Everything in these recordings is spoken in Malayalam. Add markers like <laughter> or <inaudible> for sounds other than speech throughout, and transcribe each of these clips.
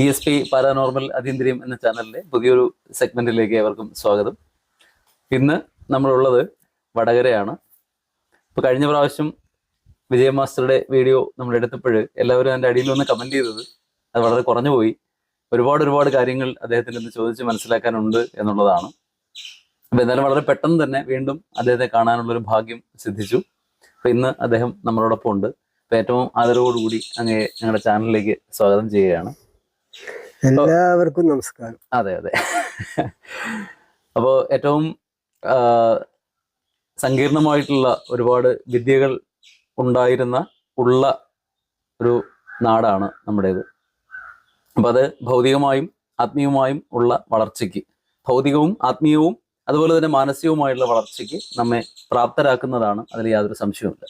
ഇ എസ് പി പാരാനോർമൽ അതീന്ദ്രിയം എന്ന ചാനലിലെ പുതിയൊരു സെഗ്മെന്റിലേക്ക് ഏവർക്കും സ്വാഗതം. ഇന്ന് നമ്മളുള്ളത് വടകരയാണ്. ഇപ്പൊ കഴിഞ്ഞ പ്രാവശ്യം വിജയ മാസ്റ്ററുടെ വീഡിയോ നമ്മൾ എടുത്തപ്പോൾ എല്ലാവരും അതിന്റെ അടിയിൽ വന്ന് കമന്റ് ചെയ്തത് അത് വളരെ കുറഞ്ഞു പോയി. ഒരുപാട് ഒരുപാട് കാര്യങ്ങൾ അദ്ദേഹത്തിൽ നിന്ന് ചോദിച്ച് മനസ്സിലാക്കാനുണ്ട് എന്നുള്ളതാണ്. അപ്പൊ എന്തായാലും വളരെ പെട്ടെന്ന് തന്നെ വീണ്ടും അദ്ദേഹത്തെ കാണാനുള്ളൊരു ഭാഗ്യം സിദ്ധിച്ചു. അപ്പൊ ഇന്ന് അദ്ദേഹം നമ്മളോടൊപ്പം ഉണ്ട് ഏറ്റവും ആദരവോടുകൂടി അങ്ങേ ഞങ്ങളുടെ ചാനലിലേക്ക് സ്വാഗതം ചെയ്യുകയാണ്. എല്ലാവർക്കും നമസ്കാരം. അതെ അതെ. അപ്പോൾ ഏറ്റവും സങ്കീർണമായിട്ടുള്ള ഒരുപാട് വിദ്യകൾ ഉണ്ടായിരുന്ന ഉള്ള ഒരു നാടാണ് നമ്മുടേത്. അപ്പം അത് ഭൗതികമായും ആത്മീയമായും ഉള്ള വളർച്ചയ്ക്ക് ഭൗതികവും ആത്മീയവും അതുപോലെ തന്നെ മാനസികവുമായുള്ള വളർച്ചയ്ക്ക് നമ്മെ പ്രാപ്തരാക്കുന്നതാണ് അതിൽ യാതൊരു സംശയവുമില്ല.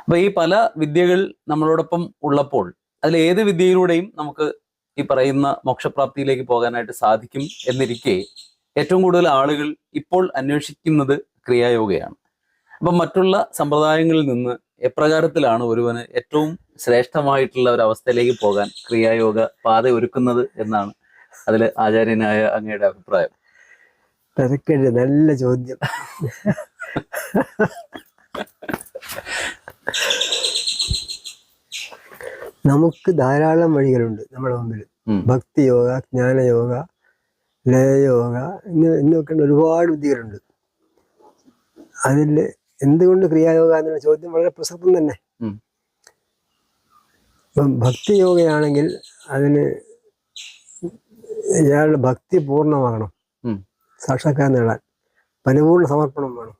അപ്പൊ ഈ പല വിദ്യകൾ നമ്മളോടൊപ്പം ഉള്ളപ്പോൾ അതിൽ ഏത് വിദ്യയിലൂടെയും നമുക്ക് ഈ പറയുന്ന മോക്ഷപ്രാപ്തിയിലേക്ക് പോകാനായിട്ട് സാധിക്കും എന്നിരിക്കെ ഏറ്റവും കൂടുതൽ ആളുകൾ ഇപ്പോൾ അന്വേഷിക്കുന്നത് ക്രിയായോഗയാണ്. അപ്പം മറ്റുള്ള സമ്പ്രദായങ്ങളിൽ നിന്ന് എപ്രകാരത്തിലാണ് ഒരുവന് ഏറ്റവും ശ്രേഷ്ഠമായിട്ടുള്ള ഒരു അവസ്ഥയിലേക്ക് പോകാൻ ക്രിയായോഗ പാത ഒരുക്കുന്നത് എന്നാണ് അതിൽ ആചാര്യനായ അങ്ങയുടെ അഭിപ്രായം. തിരക്കേണ്ട നല്ല ചോദ്യം. നമുക്ക് ധാരാളം വഴികളുണ്ട് നമ്മുടെ മുമ്പിൽ. ഭക്തി യോഗ ജ്ഞാനയോഗ ലയയോഗ ഇന്ന് എന്നൊക്കെ ഒരുപാട് വിദ്യകളുണ്ട്. അതിൽ എന്തുകൊണ്ട് ക്രിയായോഗ എന്നുള്ള ചോദ്യം വളരെ പ്രസക്തം തന്നെ. ഇപ്പം ഭക്തി യോഗയാണെങ്കിൽ അതിന് ഇയാളുടെ ഭക്തി പൂർണമാകണം. സാക്ഷാത്കാരം നേടാൻ. പരിപൂർണ സമർപ്പണം വേണം.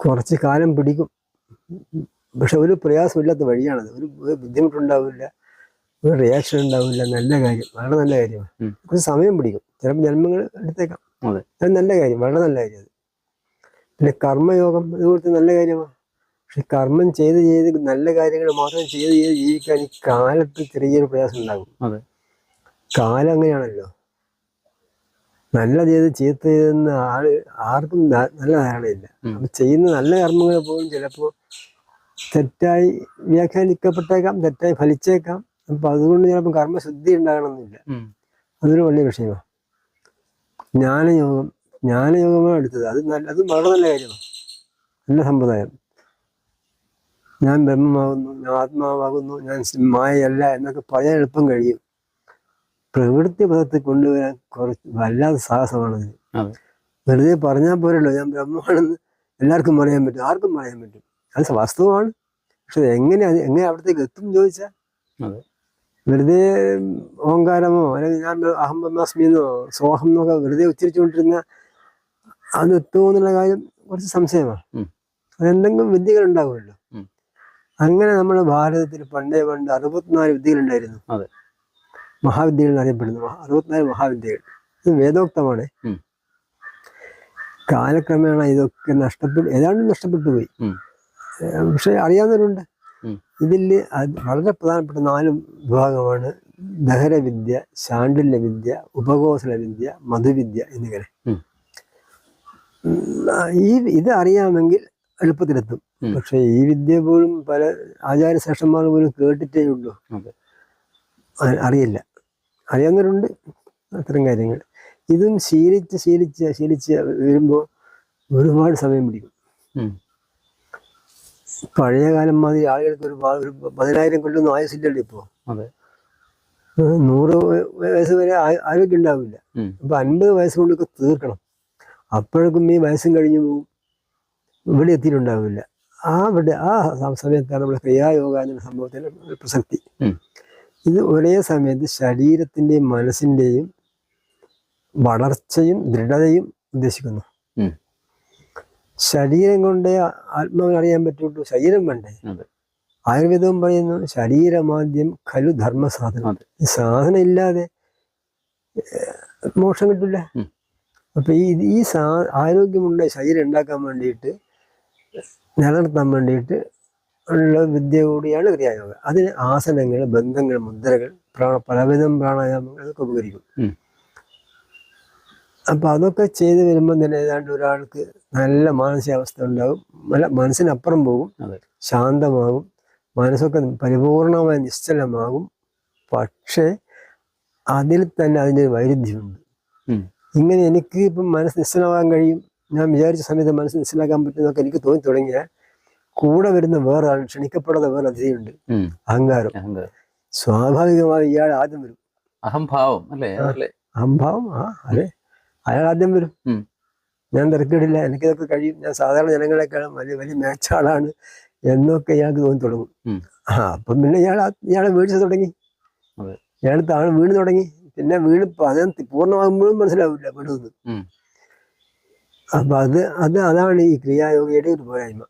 കുറച്ച് കാലം പിടിക്കും. പക്ഷെ ഒരു പ്രയാസമില്ലാത്ത വഴിയാണത്. ഒരു ബുദ്ധിമുട്ടുണ്ടാവില്ല ഒരു റിയാക്ഷൻ ഉണ്ടാവില്ല നല്ല കാര്യം വളരെ നല്ല കാര്യമാണ്. കുറച്ച് സമയം പിടിക്കും. ചിലപ്പോൾ ജന്മങ്ങൾ എടുത്തേക്കാം. അതെ. നല്ല കാര്യം വളരെ നല്ല കാര്യം അത്. പിന്നെ കർമ്മയോഗം ഇതുപോലത്തെ നല്ല കാര്യമാണ്. പക്ഷെ കർമ്മം ചെയ്ത് ചെയ്ത് നല്ല കാര്യങ്ങൾ മാത്രം ചെയ്ത് ചെയ്ത് ജീവിക്കാൻ ഈ കാലത്ത് ചെറിയൊരു പ്രയാസം ഉണ്ടാകും. കാലം അങ്ങനെയാണല്ലോ. നല്ല ചെയ്ത് ചീത്ത ചെയ്തെന്ന് ആൾ ആർക്കും നല്ല ധാരണയില്ല. അപ്പൊ ചെയ്യുന്ന നല്ല കർമ്മങ്ങൾ പോലും ചിലപ്പോൾ തെറ്റായി വ്യാഖ്യാനിക്കപ്പെട്ടേക്കാം തെറ്റായി ഫലിച്ചേക്കാം. അപ്പൊ അതുകൊണ്ട് ചിലപ്പോൾ കർമ്മശുദ്ധി ഉണ്ടാകണമെന്നില്ല. അതൊരു വലിയ വിഷയമാണ് ജ്ഞാനയോഗം ജ്ഞാനയോഗമാണ് എടുത്തത്. അത് നല്ല അത് വളരെ നല്ല കാര്യമാണ് നല്ല സമ്പ്രദായം. ഞാൻ ബ്രഹ്മമാകുന്നു ഞാൻ ആത്മാവാകുന്നു ഞാൻ മായയല്ല എന്നൊക്കെ പറയാൻ എളുപ്പം കഴിയും. പ്രവൃത്തി പദത്തിൽ കൊണ്ടുവരാൻ കുറച്ച് വല്ലാതെ സാഹസമാണത്. വെറുതെ പറഞ്ഞാൽ പോരല്ലോ ഞാൻ ബ്രഹ്മമാണെന്ന് എല്ലാവർക്കും പറയാൻ പറ്റും ആർക്കും പറയാൻ പറ്റും. അത് വാസ്തവമാണ്. പക്ഷെ എങ്ങനെ അത് എങ്ങനെ അവിടത്തേക്ക് എത്തും ചോദിച്ചാൽ. വെറുതെ ഓങ്കാരമോ അല്ലെങ്കിൽ ഞാൻ അഹം ബ്രഹ്മാസ്മി എന്നോ സോഹം എന്നൊക്കെ വെറുതെ ഉച്ചരിച്ചുകൊണ്ടിരുന്ന അത് എത്തുമോ എന്നുള്ള കാര്യം കുറച്ച് സംശയമാണ്. അതെന്തെങ്കിലും വിദ്യകൾ ഉണ്ടാവുമല്ലോ. അങ്ങനെ നമ്മുടെ ഭാരതത്തിൽ പണ്ടേ പണ്ട് അറുപത്തിനാല് വിദ്യകളുണ്ടായിരുന്നു. മഹാവിദ്യകൾ അറിയപ്പെടുന്നു അറുപത്തിനാല് മഹാവിദ്യകൾ. ഇത് വേദോക്തമാണ്. കാലക്രമേണ ഇതൊക്കെ നഷ്ടപ്പെട്ടു ഏതാണ്ട് നഷ്ടപ്പെട്ടു പോയി. പക്ഷെ അറിയാവുന്നവരുണ്ട്. ഇതിൽ വളരെ പ്രധാനപ്പെട്ട നാല് വിഭാഗമാണ് ദഹരവിദ്യ ശാണ്ഡല്യ വിദ്യ ഉപകോസല വിദ്യ മധുവിദ്യ എന്നിങ്ങനെ ഈ ഇത് അറിയാമെങ്കിൽ എളുപ്പത്തിലെത്തും. പക്ഷെ ഈ വിദ്യ പോലും പല ആചാര്യശ്രേഷ്ഠന്മാർ പോലും കേട്ടിട്ടേ ഉള്ളൂ. അറിയില്ല. അറിയാവുന്നവരുണ്ട്. അത്തരം കാര്യങ്ങൾ. ഇതും ശീലിച്ച് ശീലിച്ച് ശീലിച്ച് വരുമ്പോൾ ഒരുപാട് സമയം പിടിക്കും. പഴയ കാലം മതി ആളുകൾക്ക് ഒരു പതിനായിരം കൊല്ലൊന്നും ആയുസില്ലല്ലോ ഇപ്പോൾ അതെ. നൂറ് വയ- വയസ്സ് വരെ ആരോഗ്യം ഉണ്ടാവില്ല. അപ്പൊ അൻപത് വയസ്സ് കൊണ്ടൊക്കെ തീർക്കണം. അപ്പോഴേക്കും ഈ വയസ്സും കഴിഞ്ഞു പോകും ഇവിടെ എത്തിയിട്ടുണ്ടാവില്ല. ആ ഇവിടെ ആ സമയത്താണ് നമ്മുടെ ക്രിയായോഗ എന്ന സംഭവത്തിന് പ്രസക്തി. ഇത് ഒരേ സമയത്ത് ശരീരത്തിന്റെയും മനസ്സിന്റെയും വളർച്ചയും ദൃഢതയും ഉദ്ദേശിക്കുന്നു. ശരീരം കൊണ്ടേ ആത്മാവിനെ അറിയാൻ പറ്റുള്ളൂ. ശരീരം വേണ്ടേ. ആയുർവേദവും പറയുന്നു ശരീരമാദ്യം ഖലു ധർമ്മ സാധനം. ഈ സാധനം ഇല്ലാതെ മോഷം മോക്ഷം കിട്ടില്ല. അപ്പൊ ഈ ഈ സാ ആരോഗ്യമുള്ള ശരീരം ഉണ്ടാക്കാൻ വേണ്ടിയിട്ട് നിലനിർത്താൻ വേണ്ടിയിട്ട് ഉള്ള വിദ്യ കൂടിയാണ് ക്രിയായോഗ. അതിന് ആസനങ്ങൾ ബന്ധങ്ങൾ മുദ്രകൾ പ്രാണ പലവിധം പ്രാണായാമങ്ങൾ അതൊക്കെ ഉപകരിക്കും. അപ്പൊ അതൊക്കെ ചെയ്ത് വരുമ്പോൾ തന്നെ ഏതാണ്ട് ഒരാൾക്ക് നല്ല മാനസികാവസ്ഥ ഉണ്ടാകും നല്ല മനസ്സിനപ്പുറം പോകും. ശാന്തമാകും. മനസ്സൊക്കെ പരിപൂർണമായി നിശ്ചലമാകും. പക്ഷേ അതിൽ തന്നെ അതിന്റെ ഒരു വൈരുദ്ധ്യമുണ്ട്. ഇങ്ങനെ എനിക്ക് ഇപ്പം മനസ്സ് നിശ്ചലമാകാൻ കഴിയും. ഞാൻ വിചാരിച്ച സമയത്ത് മനസ്സ് നിശ്ചലാക്കാൻ പറ്റുന്നതൊക്കെ എനിക്ക് തോന്നി തുടങ്ങിയാൽ കൂടെ വരുന്ന വേറെ ആൾ ക്ഷണിക്കപ്പെടാത്ത വേറെ അതിഥിയുണ്ട് അഹങ്കാരം. സ്വാഭാവികമായി ഇയാൾ ആദ്യം വരും. അഹംഭാവം അല്ലേ? അഹംഭാവം ആ അതെ. അയാൾ ആദ്യം വരും. ഞാൻ തിരക്കിടില്ല. എനിക്കിതൊക്കെ കഴിയും. ഞാൻ സാധാരണ ജനങ്ങളെക്കാളും വലിയ വലിയ മാച്ചാളാണ് എന്നൊക്കെ ഇയാൾക്ക് തോന്നി തുടങ്ങും ആ അപ്പം പിന്നെ ഞാൻ ഞാൻ ഇയാളെ വീഴ്ച തുടങ്ങി. അതെ. ഇയാൾ താഴെ വീണ് തുടങ്ങി. പിന്നെ വീണ് പതം പൂർണമാകുമ്പോഴും മനസ്സിലാവില്ല വീടുന്ന് അപ്പൊ അത് അത് അതാണ് ഈ ക്രിയായോഗിയുടെ ഒരു പോരായ്മ.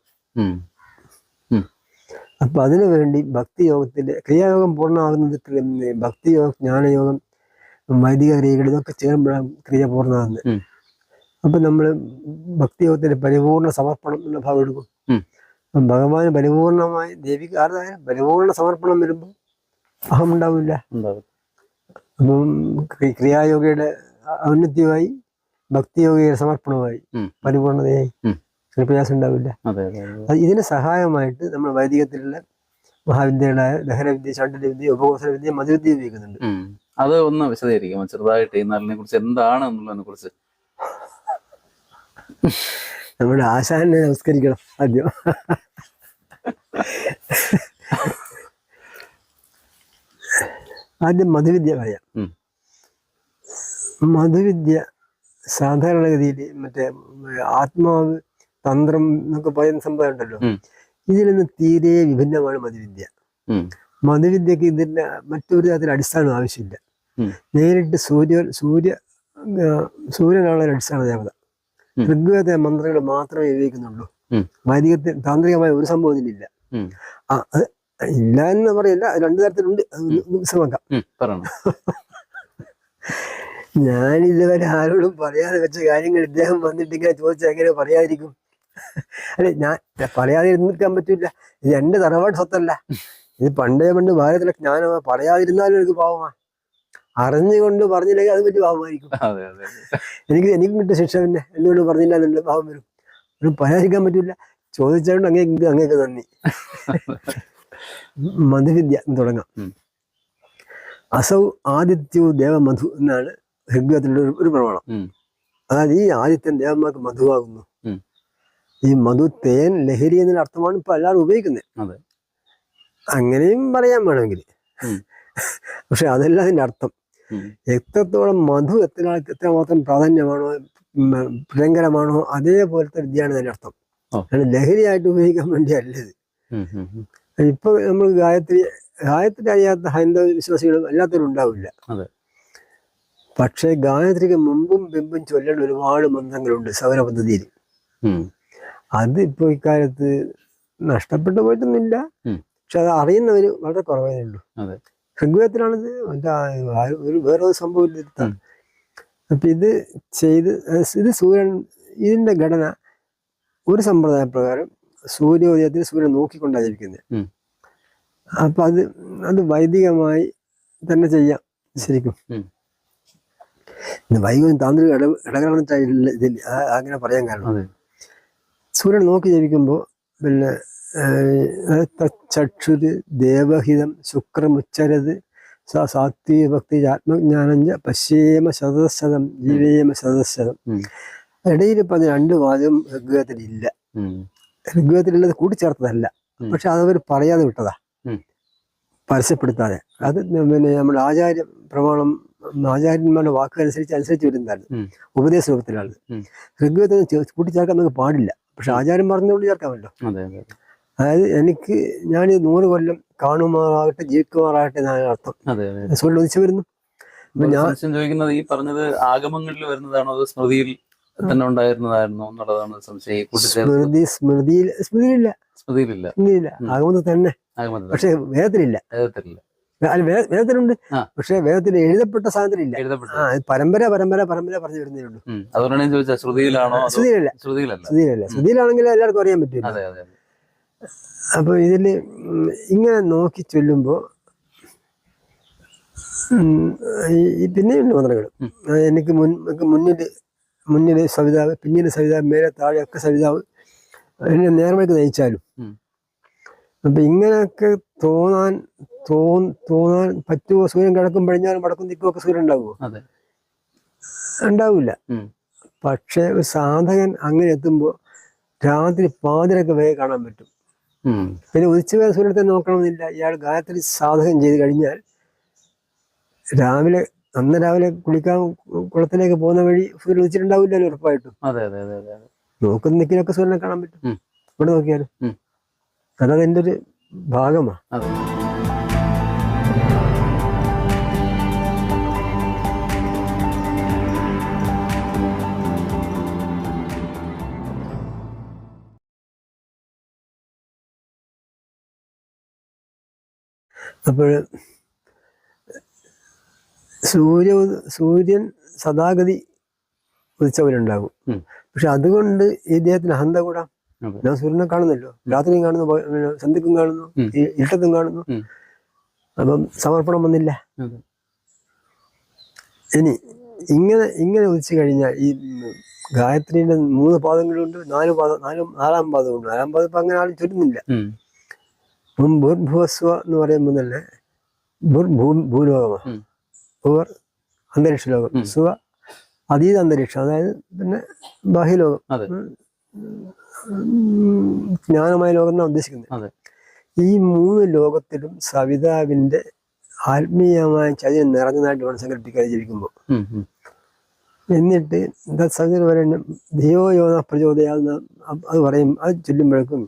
അപ്പൊ അതിനു വേണ്ടി ഭക്തിയോഗത്തിന്റെ ക്രിയായോഗം പൂർണമാകുന്നത് ഭക്തിയോഗം ജ്ഞാനയോഗം വൈദിക ക്രിയകൾ ഇതൊക്കെ ചേരുമ്പോഴാണ് ക്രിയ പൂർണമാകുന്നത്. അപ്പൊ നമ്മൾ ഭക്തിയോഗത്തിന്റെ പരിപൂർണ സമർപ്പണം എന്ന ഭാഗം എടുക്കും. അപ്പം ഭഗവാന് പരിപൂർണമായി ദേവിക്ക് ആരുതായാലും പരിപൂർണ സമർപ്പണം വരുമ്പോൾ അഹം ഉണ്ടാവില്ല ഉണ്ടാവും. അപ്പം ക്രി- ക്രിയായോഗയുടെ ഔന്നത്യമായി ഭക്തിയോഗയുടെ സമർപ്പണമായി. പരിപൂർണതയായി. പ്രയാസം ഉണ്ടാവില്ല ഇതിന് സഹായമായിട്ട് നമ്മൾ വൈദികത്തിലുള്ള മഹാവിദ്യകളായ ദഹനവിദ്യ ചാണ്ടവിദ്യ ഉപകോസന വിദ്യ മധുവിദ്യ ഉപയോഗിക്കുന്നുണ്ട്. അത് ഒന്ന് വിശദീകരിക്കാം ചെറുതായിട്ട് ഈ കുറിച്ച് എന്താണ് എന്നുള്ളതിനെ കുറിച്ച് നമ്മുടെ ആശാനെ നമസ്കരിക്കണം ആദ്യം. ആദ്യം മധുവിദ്യ പറയാം. മധുവിദ്യ സാധാരണഗതിയിൽ മറ്റേ ആത്മാവ് തന്ത്രം എന്നൊക്കെ പറയുന്ന സംഭവം ഉണ്ടല്ലോ. ഇതിൽ നിന്ന് തീരെ വിഭിന്നമാണ് മധുവിദ്യ. മധുവിദ്യക്ക് ഇതിന്റെ മറ്റൊരു തരത്തിൽ അടിസ്ഥാനം ആവശ്യമില്ല. നേരിട്ട് സൂര്യ സൂര്യ സൂര്യനാണ് ഒരു അടിസ്ഥാന ദേവത. ഋഗ്വേദ മന്ത്രങ്ങൾ മാത്രമേ ഉപയോഗിക്കുന്നുള്ളൂ. വൈദികത്തിൽ താന്ത്രികമായ ഒരു സംഭവം ഇതിലില്ല. ഉം. ആ അത് ഇല്ല എന്ന് പറയില്ല രണ്ടു തരത്തിലുണ്ട്. ശ്രമക്കാം ഞാൻ ഇതുവരെ ആരോടും പറയാതെ വെച്ച കാര്യങ്ങൾ ഇദ്ദേഹം വന്നിട്ട് ഇങ്ങനെ ചോദിച്ചാൽ എങ്ങനെ പറയാതിരിക്കും? <laughs> അല്ലെ ഞാൻ പറയാതെ നിൽക്കാൻ പറ്റില്ല. ഇത് എന്റെ തറവാട് സ്വത്തല്ല. ഇത് പണ്ടേ പണ്ട് ഭാരതത്തിലെ ഞാൻ പറയാതിരുന്നാലും എനിക്ക് പാവമാ. അറിഞ്ഞുകൊണ്ട് പറഞ്ഞില്ലെങ്കിൽ അത് വലിയ ഭാവമായിരിക്കും. എനിക്ക് എനിക്കും കിട്ടിയ ശിക്ഷ പിന്നെ എന്തുകൊണ്ട് പറഞ്ഞില്ല എന്നുള്ള ഭാവം വരും ഒരു പരാതിക്കാൻ പറ്റില്ല ചോദിച്ചുകൊണ്ട് അങ്ങേ അങ്ങേക്ക് നന്ദി മധുവിദ്യ തുടങ്ങാം. അസൗ ആദിത്യു ദേവമധു എന്നാണ് ഋഗ്വേദത്തിലുള്ള ഒരു- ഒരു പ്രമാണം. അതായത് ഈ ആദിത്യൻ ദേവന്മാർക്ക് മധുവാകുന്നു ഈ മധു തേൻ ലഹരി എന്നൊരു അർത്ഥമാണ് ഇപ്പൊ എല്ലാവരും ഉപയോഗിക്കുന്നത്. അങ്ങനെയും പറയാൻ വേണമെങ്കിൽ. പക്ഷെ അതല്ല അതിന്റെ അർത്ഥം. എത്രത്തോളം മധു എത്ര എത്രമാത്രം പ്രാധാന്യമാണോ പ്രിയങ്കരമാണോ അതേപോലത്തെ വിദ്യയാണ് അതിന്റെ അർത്ഥം കാരണം ലഹരിയായിട്ട് ഉപയോഗിക്കാൻ വേണ്ടിയല്ല ഇത് ഉം. ഉം. ഉം. ഇപ്പൊ നമ്മൾ ഗായത്രി ഗായത്രി അറിയാത്ത ഹൈന്ദവ വിശ്വാസികളും എല്ലാത്തവരും ഉണ്ടാവില്ല. പക്ഷേ ഗായത്രിക്ക് മുമ്പും പിമ്പും ചൊല്ലേണ്ട ഒരുപാട് മന്ത്രങ്ങളുണ്ട് സൗര പദ്ധതിയിൽ. അത് ഇപ്പോൾ ഇക്കാലത്ത് നഷ്ടപ്പെട്ടു പോയിട്ടൊന്നുമില്ല പക്ഷെ അത് അറിയുന്നവര് വളരെ കുറവേ ഉള്ളൂ. ഋഗ്വേദത്തിലാണിത് മറ്റേ ഒരു വേറെ സംഭവം ഇല്ല അപ്പം ഇത് ചെയ്ത് ഇത് സൂര്യൻ ഇതിന്റെ ഘടന ഒരു സമ്പ്രദായ പ്രകാരം സൂര്യോദയത്തിൽ സൂര്യൻ നോക്കിക്കൊണ്ടാണ് ജപിക്കുന്നത് ഉം. അപ്പൊ അത് അത് വൈദികമായി തന്നെ ചെയ്യാം ശരിക്കും. ഉം. താന്ത്രിക ഇട ഇതിൽ. അങ്ങനെ പറയാൻ കാരണം. സൂര്യൻ നോക്കി ജപിക്കുമ്പോൾ പിന്നെ തച്ചക്ഷുര് ദേവഹിതം ശുക്രമുച്ചരത് സ സാത്വിക ഭക്തി ആത്മജ്ഞാനഞ്ച പശ്യേമ ശതശതം ജീവേമ ശതശതം. ഇടയിൽ അത് രണ്ട് വാചകം ഋഗ്വേദത്തിലില്ല. ഋഗ്വേദത്തിലുള്ളത് കൂട്ടിച്ചേർത്തതല്ല. പക്ഷെ അതവർ പറയാതെ വിട്ടതാ. പരസ്യപ്പെടുത്താതെ അത് പിന്നെ നമ്മുടെ ആചാര്യ പ്രമാണം ആചാര്യന്മാരുടെ വാക്കനുസരിച്ച് അനുസരിച്ച് വരുന്നതാണ്. ഉപദേശ രൂപത്തിലാണ്. ഋഗ്വേദം കൂട്ടിച്ചേർക്കാൻ നമുക്ക് പാടില്ല പക്ഷെ ആചാര്യം പറഞ്ഞുകൊണ്ട് ചേർക്കാമല്ലോ അതെ അതെ അതായത് എനിക്ക് ഞാൻ നൂറ് കൊല്ലം കാണുമാറാകട്ടെ ജീവിക്കുമാറാകട്ടെ ഞാൻ അർത്ഥം. അതെ വരുന്നു. ഞാൻ ചോദിക്കുന്നത് ഈ പറഞ്ഞത് ആഗമങ്ങളിൽ വരുന്നതാണോ അത് സ്മൃതിയിൽ തന്നെ ഉണ്ടായിരുന്നതായിരുന്നോ എന്നുള്ളതാണ് സംശയം. സ്മൃതി സ്മൃതിയിൽ സ്മൃതിയിലില്ല. സ്മൃതിയിലില്ല. സ്മൃതിയില്ല ആഗമത്തിൽ തന്നെ. പക്ഷെ വേദത്തിലില്ല. വേദത്തിലില്ല. വേദത്തിലുണ്ട്. പക്ഷെ വേദത്തിൽ എഴുതപ്പെട്ട സാധനത്തിലില്ല. ആ പരമ്പര പരമ്പര പരമ്പര പറഞ്ഞു വരുന്നേ ഉള്ളൂ. ഉം. അതുകൊണ്ടാണ് ഞാൻ ചോദിച്ചത് ശ്രുതിയിലാണോ ശ്രുതിയിലല്ല ശ്രുതിയിലല്ല ശ്രുതിയിലല്ല ശ്രുതിയിലാണെങ്കിൽ എല്ലാവർക്കും അറിയാൻ പറ്റില്ല. അതെ അതെ അതെ അപ്പൊ ഇതിൽ ഇങ്ങനെ നോക്കി ചൊല്ലുമ്പോൾ പിന്നെയുണ്ട് മന്ത്രങ്ങൾ എനിക്ക് മുൻ മുന്നിൽ മുന്നിൽ മുന്നിൽ സവിതാവ് പിന്നീട് സവിതാവ് മേലെ താഴെ ഒക്കെ സവിതാവ് എന്നെ നേർമയ്ക്ക് നയിച്ചാലും. അപ്പം ഇങ്ങനെയൊക്കെ തോന്നാൻ തോ തോന്നാൻ പറ്റുമോ സൂര്യൻ കിടക്കും പടിഞ്ഞാറും വടക്കും ദിക്കും ഒക്കെ സൂര്യൻ ഉണ്ടാവുമോ ഉണ്ടാവില്ല. പക്ഷെ ഒരു സാധകൻ അങ്ങനെ എത്തുമ്പോൾ രാത്രി പാതിരൊക്കെ വേഗം കാണാൻ പറ്റും. പിന്നെ ഉദിച്ചവേദ സൂര്യത്തെ നോക്കണമെന്നില്ല. ഇയാൾ ഗായത്രി സാധകം ചെയ്ത് കഴിഞ്ഞാൽ രാവിലെ അന്ന് രാവിലെ കുളിക്കാൻ കുളത്തിലേക്ക് പോകുന്ന വഴി സൂര്യൻ ഉദിച്ചിട്ടുണ്ടാവില്ലല്ലോ ഉറപ്പായിട്ടും. നോക്കുന്ന നിൽക്കിലൊക്കെ സൂര്യനെ കാണാൻ പറ്റും. ഇവിടെ നോക്കിയാലും. അതത് എന്റെ ഒരു ഭാഗമാണ് അപ്പോൾ സൂര്യ സൂര്യൻ സദാഗതി ഉദിച്ചവരുണ്ടാകും. പക്ഷെ അതുകൊണ്ട് ഈ ദേഹത്തിന് അഹന്ത കൂടാ. ഞാൻ സൂര്യനെ കാണുന്നല്ലോ. രാത്രിയും കാണുന്നു സന്ധ്യക്കും കാണുന്നു ഇഷ്ടത്തും ഇരുട്ടത്തും കാണുന്നു. അപ്പം സമർപ്പണം വന്നില്ല. ഇനി ഇങ്ങനെ ഇങ്ങനെ ഉദിച്ചു കഴിഞ്ഞാൽ ഈ ഗായത്രിയുടെ മൂന്ന് പാദങ്ങളുണ്ട് നാല് പാദം നാലും നാലാം പാദമുണ്ട്. നാലാം പാദം ഇപ്പം അങ്ങനെ ആരും ചുരുന്നില്ല. അപ്പം ഭൂർഭുവസ്വ എന്ന് പറയുമ്പോൾ തന്നെ ഭൂലോകമാണ് അന്തരീക്ഷ ലോകം. സ്വ അതീത അന്തരീക്ഷം അതായത് പിന്നെ ബാഹ്യലോകം ജ്ഞാനമായ ലോകം എന്നാണ് ഉദ്ദേശിക്കുന്നത്. ഈ മൂന്ന് ലോകത്തിലും സവിതാവിന്റെ ആത്മീയമായ ചൈതന്യം നിറഞ്ഞതായിട്ട് വേണം സംഘടിപ്പിക്കാതെ ജീവിക്കുമ്പോൾ. എന്നിട്ട് എന്താ സവിത പറയുന്നത് ധിയോ യോന പ്രചോദയാന്ന് അത് പറയും. അത് ചൊല്ലുമ്പോഴേക്കും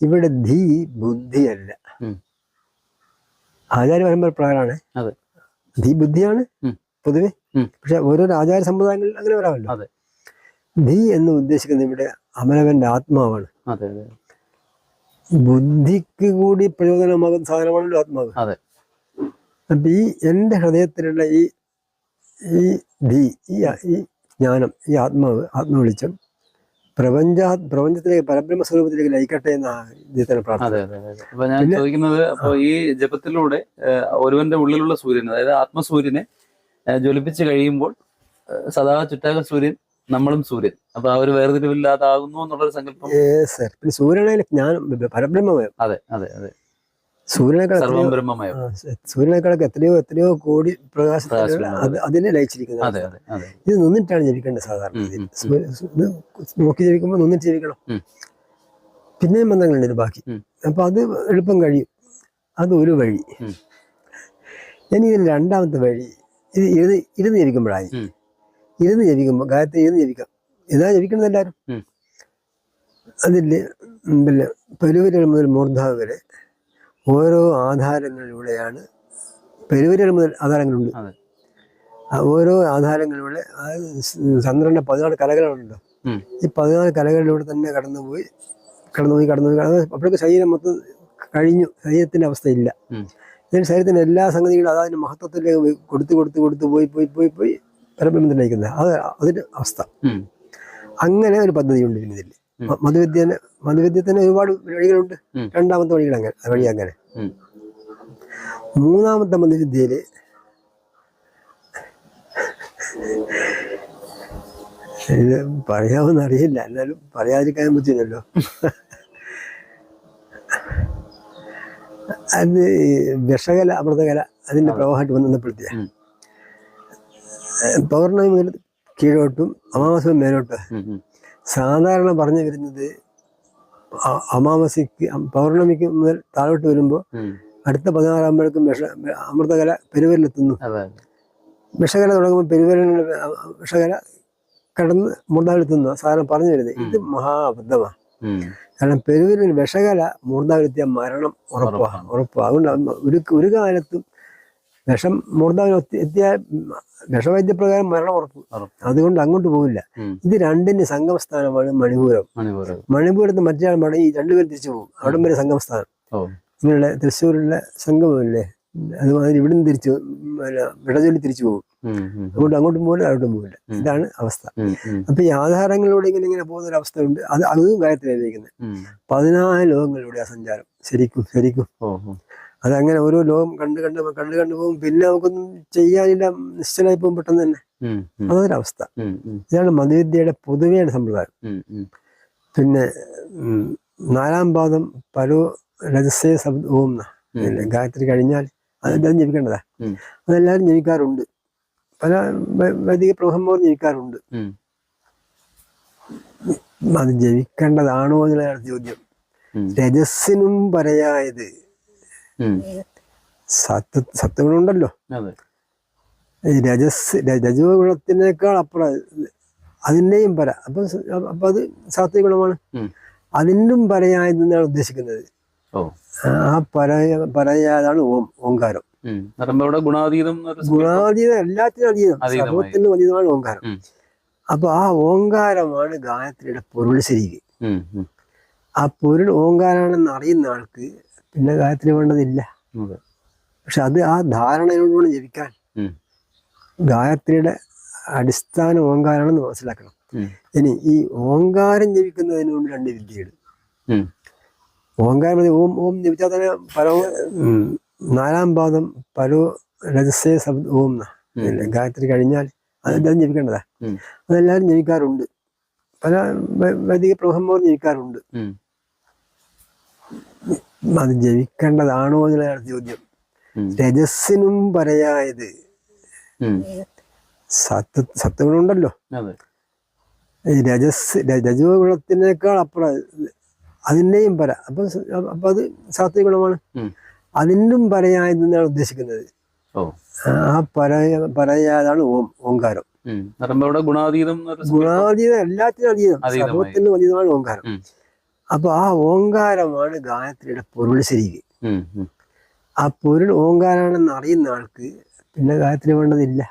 ഇവിടെ ധീ ബുദ്ധിയല്ല. ആചാര്യ പരമ്പര പ്രകാരമാണ് അതെ. ധീ ബുദ്ധിയാണ്. പൊതുവെ. പക്ഷെ ഓരോരോ ആചാര സമ്പ്രദായങ്ങളിൽ അങ്ങനെ വരാമല്ലോ. ധീ എന്ന് ഉദ്ദേശിക്കുന്നത് ഇവിടെ അമലവന്റെ ആത്മാവാണ് ബുദ്ധിക്ക് കൂടി പ്രയോജനമാകുന്ന സാധനമാണല്ലോ ആത്മാവ്. അപ്പൊ ഈ എന്റെ ഹൃദയത്തിലുള്ള ഈ ഈ ധീ ഈ ഈ ജ്ഞാനം ഈ ആത്മാവ് ആത്മവെളിച്ചം പ്രപഞ്ച പ്രപഞ്ചത്തിലേക്ക് പരബ്രഹ്മ സ്വരൂപത്തിലേക്ക് ലയിക്കട്ടെ എന്ന ഇദ്ദേഹത്തിന് പ്രാർത്ഥന അപ്പൊ ഞാൻ ചോദിക്കുന്നത് അപ്പൊ ഈ ജപത്തിലൂടെ ഒരുവന്റെ ഉള്ളിലുള്ള സൂര്യൻ അതായത് ആത്മസൂര്യനെ ജ്വലിപ്പിച്ച് കഴിയുമ്പോൾ സദാ ചുറ്റാക സൂര്യൻ നമ്മളും സൂര്യൻ. അപ്പൊ ആ ഒരു വേർതിരിവില്ലാതാകുന്നു എന്നുള്ളൊരു സങ്കല്പം? പിന്നെ സൂര്യനെ ഞാൻ പരബ്രഹ്മമയം. അതെ അതെ അതെ. സൂര്യനേക്കാൾ സൂര്യനേക്കാളൊക്കെ എത്രയോ എത്രയോ കോടി പ്രകാശത്തിലുള്ള അതിനെ ലയിച്ചിരിക്കുന്നത് ഇത് നിന്നിട്ടാണ് ജപിക്കേണ്ടത് സാധാരണ നോക്കി ജപിക്കുമ്പോൾ നിന്നിട്ട് ജപിക്കണം ഉം. പിന്നെയും ബന്ധങ്ങളുണ്ട് ബാക്കി. അപ്പൊ അത് എളുപ്പം കഴിയും. അത് ഒരു വഴി. ഇനി ഇതിന് രണ്ടാമത്തെ വഴി ഇത് ഇരുന്ന് ഇരുന്ന് ജപിക്കുമ്പോഴായി ഉം. ഇരുന്ന് ജപിക്കുമ്പോൾ ഗായത്തെ ഇരുന്ന് ജപിക്കാം ഇതാ ജപിക്കുന്നത് എല്ലാവരും. അതിൽ അതിൽ പിന്നെ പെരുവിരൽ മുതൽ മൂർധാവ് വരെ ഓരോ ആധാരങ്ങളിലൂടെയാണ് പെരുവിരൽ മുതൽ ആധാരങ്ങളുണ്ട്. ഓരോ ആധാരങ്ങളിലൂടെ ചന്ദ്രന്റെ പതിനാല് കലകളുണ്ടല്ലോ. ഈ പതിനാല് കലകളിലൂടെ തന്നെ കടന്നുപോയി കടന്നുപോയി കടന്നുപോയി കടന്നു അപ്പോഴേക്ക് ശരീരം മൊത്തം കഴിഞ്ഞു. ശരീരത്തിന്റെ അവസ്ഥയില്ല. ഇതിന് ശരീരത്തിന്റെ എല്ലാ സംഗതികളും അതതിന്റെ മഹത്വത്തിലേക്ക് കൊടുത്തു കൊടുത്തു കൊടുത്ത് പോയി പോയി പോയി പോയി പരബ്രഹ്മത്തിലേക്കുന്നത് അത് അതിന്റെ അവസ്ഥ. അങ്ങനെ ഒരു പദ്ധതിയുണ്ട് പിന്നെ ഇതിൽ ഉം. മധുവിദ്യന് മധുവിദ്യത്തിന് ഒരുപാട് വഴികളുണ്ട്. രണ്ടാമത്തെ വഴികൾ അങ്ങനെ വഴി അങ്ങനെ മൂന്നാമത്തെ മധുവിദ്യയിൽ ഇത് പറയാമെന്ന് അറിയില്ല എന്നാലും പറയാതിരിക്കാൻ പറ്റില്ലല്ലോ അത് വിഷകല അമൃതകല അതിന്റെ പ്രവാഹമായിട്ട് ബന്ധപ്പെടുത്തിയ. പൗർണമി മുതൽ കീഴോട്ടും അമാവാസം മേലോട്ടും. സാധാരണ പറഞ്ഞു വരുന്നത് അമാവാസിക്ക് പൗർണമിക്ക് മുതൽ താഴോട്ട് വരുമ്പോൾ. അടുത്ത പതിനാറാകുമ്പോഴേക്കും വിഷ അമൃതകല പെരുവരിലെത്തുന്നു വിഷകല തുടങ്ങുമ്പോൾ പെരുവരിലുള്ള വിഷകല കടന്ന് മൂർധാവിലെത്തുന്നു സാധാരണ പറഞ്ഞു വരുന്നത് ഇത് മഹാബദ്ധമാണ്. കാരണം പെരുവരിൽ വിഷകല മൂർധാവിലെത്തിയ മരണം ഉറപ്പാണ് ഉറപ്പാണ്. ഉറപ്പാണ് അതുകൊണ്ട് ഒരു ഒരു കാലത്തും വിഷം മൂർധാവിൽ എത്തിയാൽ വിഷവൈദ്യപ്രകാരം മരണം ഉറപ്പ്. അതുകൊണ്ട് അങ്ങോട്ട് പോവില്ല ഇത് രണ്ടിന്റെ സംഗമസ്ഥാനമാണ് മണിപൂരം. മണിപൂരത്ത് മറ്റേ മണി രണ്ടുപേരും തിരിച്ചു പോകും. അവിടം വരെ സംഗമസ്ഥാനം. ഇങ്ങനെയുള്ള തൃശ്ശൂരിലെ സംഗമമില്ലേ? അതുമാതിരി ഇവിടുന്ന് തിരിച്ചു വിടചൊല്ലി തിരിച്ചു പോകും. അതുകൊണ്ട് അങ്ങോട്ടും പോകില്ല അങ്ങോട്ടും പോകില്ല. ഇതാണ് അവസ്ഥ. അപ്പൊ ഈ ആധാരങ്ങളിലൂടെ ഇങ്ങനെ ഇങ്ങനെ പോകുന്ന ഒരു അവസ്ഥ ഉണ്ട് അത് അതും കാര്യത്തിലായിരിക്കുന്നത്. പതിനാല് ലോകങ്ങളിലൂടെ ആ സഞ്ചാരം. ശരിക്കും ശരിക്കും. അതങ്ങനെ ഓരോ ലോകം കണ്ട് കണ്ട് കണ്ട് കണ്ടു പോകും പിന്നെ നമുക്കൊന്നും ചെയ്യാനില്ല നിശ്ചലായി പോകും പെട്ടെന്ന് തന്നെ അതൊരവസ്ഥ ഇതാണ് മതവിദ്യയുടെ പൊതുവെയാണ് സമ്പ്രദായം. പിന്നെ നാലാം പാദം പരോ രജസേ ശബ്ദ ഓം? ഗായത്രി കഴിഞ്ഞാൽ അതെല്ലാം ജപിക്കേണ്ടതാ ഉം. അതെല്ലാവരും ജപിക്കാറുണ്ട് പല വൈദിക പ്രമുഖന്മാർ ജപിക്കാറുണ്ട് ഉം. അത് ജപിക്കേണ്ടതാണോ എന്നുള്ളതാണ് ചോദ്യം. രജസ്സിനും പറയായത്. സത്വ സത്വഗുണമുണ്ടല്ലോ ഈ രജസ് രജഗുണത്തിനേക്കാൾ രജോ ഗുണത്തിനേക്കാൾ അപ്പുറം അതിന്റെയും പര അപ്പൊ അപ്പൊ അത് സാത്വിക ഗുണമാണ്. അതിനും പറയായതെന്നാണ് ഉദ്ദേശിക്കുന്നത് ആ പരയ പരയാതാണ് ഓം ഓങ്കാരം. ഗുണാതീതം ഗുണാതീതം എല്ലാത്തിനും അതീതം. സർവത്തിനും അതീതമാണ് ഓങ്കാരം. അപ്പൊ ആ ഓങ്കാരമാണ് ഗായത്രിയുടെ പൊരുൾ ശരിക്ക്. ആ പൊരുൾ ഓങ്കാരാണെന്ന് അറിയുന്ന ആൾക്ക് പിന്നെ ഗായത്രി വേണ്ടതില്ല പക്ഷെ അത് ആ ധാരണയോടുകൂടി ജപിക്കാൻ. ഗായത്രിയുടെ അടിസ്ഥാന ഓങ്കാരാണെന്ന് മനസ്സിലാക്കണം ഇനി ഈ ഓങ്കാരം ജപിക്കുന്നതിന് കൊണ്ട് രണ്ട് വിദ്യയുണ്ട്. ഓങ്കാരം ഓം ഓം ജപിച്ചാൽ തന്നെ പരോ നാലാം പാദം പരോ രജസേ ശബ്ദ ഓം. ഗായത്രി കഴിഞ്ഞാൽ അതെല്ലാം ജപിക്കേണ്ടതാ. അതെല്ലാവരും ജപിക്കാറുണ്ട് പല വൈദിക പ്രമുഖന്മാർ ജപിക്കാറുണ്ട്. അത് ജവിക്കേണ്ടതാണോ എന്നുള്ളതാണ് ചോദ്യം. രജസ്സിനും പറയായത് ഉം. സത്വ സത്വഗുണമുണ്ടല്ലോ രജസ് രജോ ഗുണത്തിനേക്കാൾ അപ്പുറം അതിന്റെയും പര അപ്പൊ അപ്പൊ അത് സാത്വിക ഗുണമാണ്. അതിനും പറയായതെന്നാണ് ഉദ്ദേശിക്കുന്നത് ആ പറയ പറയാതാണ് ഓം ഓങ്കാരം ഗുണാതീതം. ഗുണാതീതം എല്ലാത്തിനും അതീതം സമൂഹത്തിനും സർവത്തിനും അതീതമാണ് ഓങ്കാരം. അപ്പൊ ആ ഓങ്കാരമാണ് ഗായത്രിയുടെ പൊരുൾ ശരിക്ക്. ആ പൊരുൾ ഓങ്കാരാണെന്ന് അറിയുന്ന ആൾക്ക് പിന്നെ ഗായത്രി വേണ്ടതില്ല.